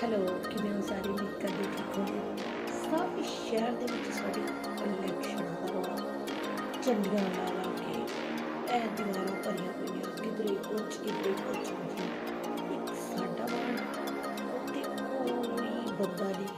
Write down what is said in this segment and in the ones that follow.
Hello, ਕਿਵੇਂ ਹੋ ਸਾਰੇ? ਉਮੀਦ ਕਰਦੇ ਠੀਕ ਹੋਗੇ ਸਭ ਸ਼ਹਿਰ ਦੇ ਵਿੱਚ ਸਾਡੇ ਇਲੈਕਸ਼ਨ ਦਾ ਰੌਲਾ ਝੰਡੀਆਂ ਲਾ ਲਾ ਕੇ ਇਹ ਦੀਵਾਰਾਂ ਭਰੀਆਂ ਹੋਈਆਂ, ਕਿਧਰੇ ਕੁਛ ਕਿਧਰੇ ਕੁਛ ਇੱਕ ਸਾਡਾ ਵਾਰਡ ਉੱਤੇ ਕੋਈ ਬੰਦਾ ਨਹੀਂ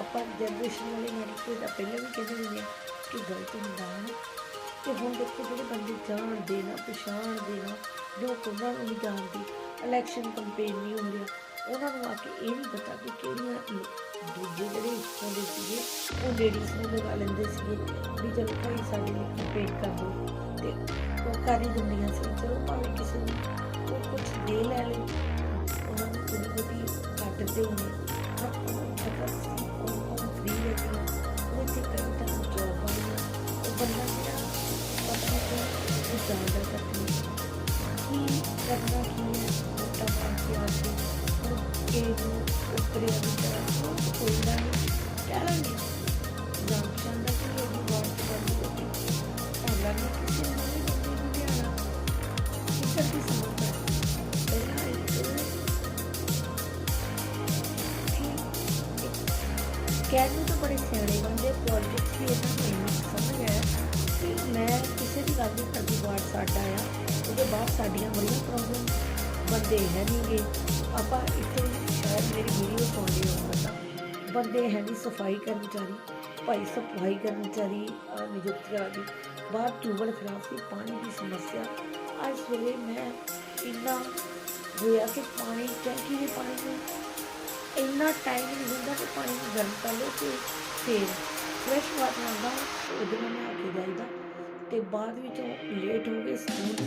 ਆਪਾਂ ਜਨਰੇਸ਼ਨ ਵਾਲੇ ਲੜਕੇ ਤਾਂ ਪਹਿਲਾਂ ਵੀ ਕਹਿੰਦੇ ਹੁੰਦੇ ਕਿ ਗਲਤ ਹੁੰਦਾ ਹੈ ਤੇ ਹੁਣ ਦੇਖੋ ਜਿਹੜੇ ਬੰਦੇ ਜਾਣਦੇ ਨਾ, ਪਛਾਣਦੇ ਨਾ ਜੋ ਉਹਨਾਂ ਨੂੰ ਨਹੀਂ ਜਾਣਦੀ। ਇਲੈਕਸ਼ਨ ਕੰਪੇਨ ਨਹੀਂ ਹੁੰਦੀ ਉਹਨਾਂ ਨੂੰ ਆ ਕੇ ਇਹ ਨਹੀਂ ਪਤਾ ਕਿ ਕਿਹੜੀਆਂ ਦੂਜੇ ਜਿਹੜੇ ਹਿੱਸਿਆਂ ਦੇ ਸੀਗੇ, ਉਹ ਲੇਡੀਜ਼ ਨੂੰ ਲਗਾ ਲੈਂਦੇ ਸੀਗੇ ਵੀ ਚਲੋ ਭਾਈ ਸਾਡੇ ਲਈ ਕੰਪੇਨ ਕਰ ਦਿਓ। ਤੇ ਉਹ ਕਰ ਹੀ ਦਿੰਦੀਆਂ ਸੀ, ਚਲੋ ਭਾਵੇਂ ਕਿਸੇ ਨੂੰ ਉਹ ਕੁਝ ਦੇ ਲੈ ਲੈ, ਉਹਨਾਂ ਨੂੰ ਥੋੜੀ ਬਹੁਤੀ ਘੱਟ ਦੇ ਹੋਣੇ ਪਰ ਉਹ ਪਤਾ ਸੀ ਉਹ ਉਹ ਫ੍ਰੀ ਹੈ ਕਿ ਉਹ ਇੱਥੇ ਕਈ ਜੋਬ ਆਈ ਉਹ ਬੰਦਾ ਜਿਹੜਾ, ਪਤਾ ਨਹੀਂ ਕਿ ਉਹ ਜਾਣਦਾ ਕੀ ਕਰਨਾ ਪਾਸੇ ਆ ਕੇ ਉਹ ਇਹ ਨੂੰ ਉਤਰੇ ਦੀ ਤਰ੍ਹਾਂ ਉਹ ਕੋਈ ਨਾ ਨਹੀਂ ਕਹਿਣਗੇ ਜਾਂ ਚੰਦਾ ਕਿ ਉਹ ਵੀ ਬਹੁਤ ਕਰਨੀ ਹੋਗੀ ਪਹਿਲਾਂ ਨਹੀਂ ਕਿਸੇ ਨੂੰ ਨਹੀਂ ਬੰਦੇ ਨੂੰ ਜਾਣਾ ਕੀ ਕਰਦੀ ਸਮਝਦਾ ਪਹਿਲਾਂ ਇਹ ਕਹਿਣ ਤਾਂ ਬੜੇ ਸਿਆਣੇ ਬੰਦੇ ਪੋਲਿਟਿਕਸ ਵੀ ਇਹਨਾਂ ਨੂੰ ਇੰਨਾ ਕੁ ਸਮਝ ਆਇਆ ਨਹੀਂ ਕਰਦੀ ਬੰਦੇ ਹੈ ਨਹੀਂਗੇ ਆਪਾਂ ਇੱਥੇ ਸ਼ਾਇਦ ਮੇਰੀ ਵੀਡੀਓ ਪਾਉਂਦੇ ਹੋ ਪਤਾ ਬੰਦੇ ਹੈ ਨਹੀਂ ਸਫ਼ਾਈ ਕਰਮਚਾਰੀ ਭਾਈ ਸਫ਼ਾਈ ਕਰਮਚਾਰੀ ਅਹ, ਨਿਯੁਕਤੀਆਂ ਦੀ ਬਾਹਰ ਟਿਊਬਲ ਖਰਾਬ ਸੀ ਪਾਣੀ ਦੀ ਸਮੱਸਿਆ। ਅੱਜ ਵੇਲੇ ਮੈਂ ਇੰਨਾ ਹੋਇਆ ਕਿ ਪਾਣੀ ਟੈਂਕੀ ਦੇ ਪਾਣੀ ਨੂੰ ਇੰਨਾ ਟਾਈਮ ਨਹੀਂ ਹੁੰਦਾ ਕਿ ਪਾਣੀ ਨੂੰ ਗਰਮ ਕਰ ਲਓ ਤੇ ਫਿਰ ਫਰੈਸ਼ ਵਾਟਰ ਆਉਂਦਾ ਉਹਦੇ ਨਾਲ ਨਹਾ ਕੇ ਜਾਈਦਾ। ਤੇ ਬਾਅਦ ਵਿੱਚ ਲੇਟ ਹੋ ਗਏ ਸਕੂਲ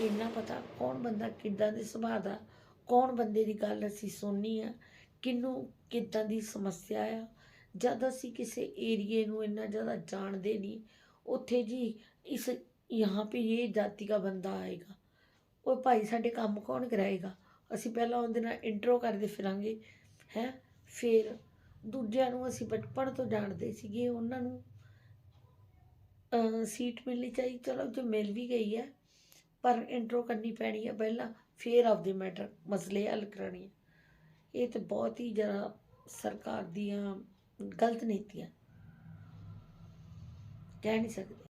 ਕਿੰਨਾ ਪਤਾ ਕੌਣ ਬੰਦਾ ਕਿੱਦਾਂ ਦੇ ਸੁਭਾਅ ਦਾ, ਕੌਣ ਬੰਦੇ ਦੀ ਗੱਲ ਅਸੀਂ ਸੁਣਨੀ ਆ ਕਿਨੂੰ ਕਿੱਦਾਂ ਦੀ ਸਮੱਸਿਆ ਆ। ਜਦ ਅਸੀਂ ਕਿਸੇ ਏਰੀਏ ਨੂੰ ਇੰਨਾ ਜ਼ਿਆਦਾ ਜਾਣਦੇ ਨਹੀਂ, ਉੱਥੇ ਜੀ ਇਸ ਯਹਾਂ ਪੇ ਇਹ ਜਾਤੀ ਦਾ ਬੰਦਾ ਆਏਗਾ। ਉਹ ਭਾਈ ਸਾਡੇ ਕੰਮ ਕੌਣ ਕਰਾਏਗਾ? ਅਸੀਂ ਪਹਿਲਾਂ ਉਹਦੇ ਨਾਲ ਇੰਟਰੋ ਕਰਦੇ ਫਿਰਾਂਗੇ, ਹੈ। ਫਿਰ ਦੂਜਿਆਂ ਨੂੰ ਅਸੀਂ ਬਚਪਨ ਤੋਂ ਜਾਣਦੇ ਸੀਗੇ, ਉਹਨਾਂ ਨੂੰ ਸੀਟ ਮਿਲਣੀ ਚਾਹੀਦੀ ਚਲੋ ਜੇ ਮਿਲ ਵੀ ਗਈ ਹੈ ਪਰ ਇੰਟਰੋ ਕਰਨੀ ਪੈਣੀ ਹੈ ਪਹਿਲਾਂ ਫੇਅਰ ਆਫ ਦੀ ਮੈਟਰ ਮਸਲੇ ਹੱਲ ਕਰਾਉਣੇ ਹੈ ਇਹ ਤੇ ਬਹੁਤ ਹੀ ਜ਼ਿਆਦਾ ਸਰਕਾਰ ਦੀਆਂ ਗਲਤ ਨੀਤੀਆਂ। ਕਹਿ ਨਹੀਂ ਸਕਦੇ।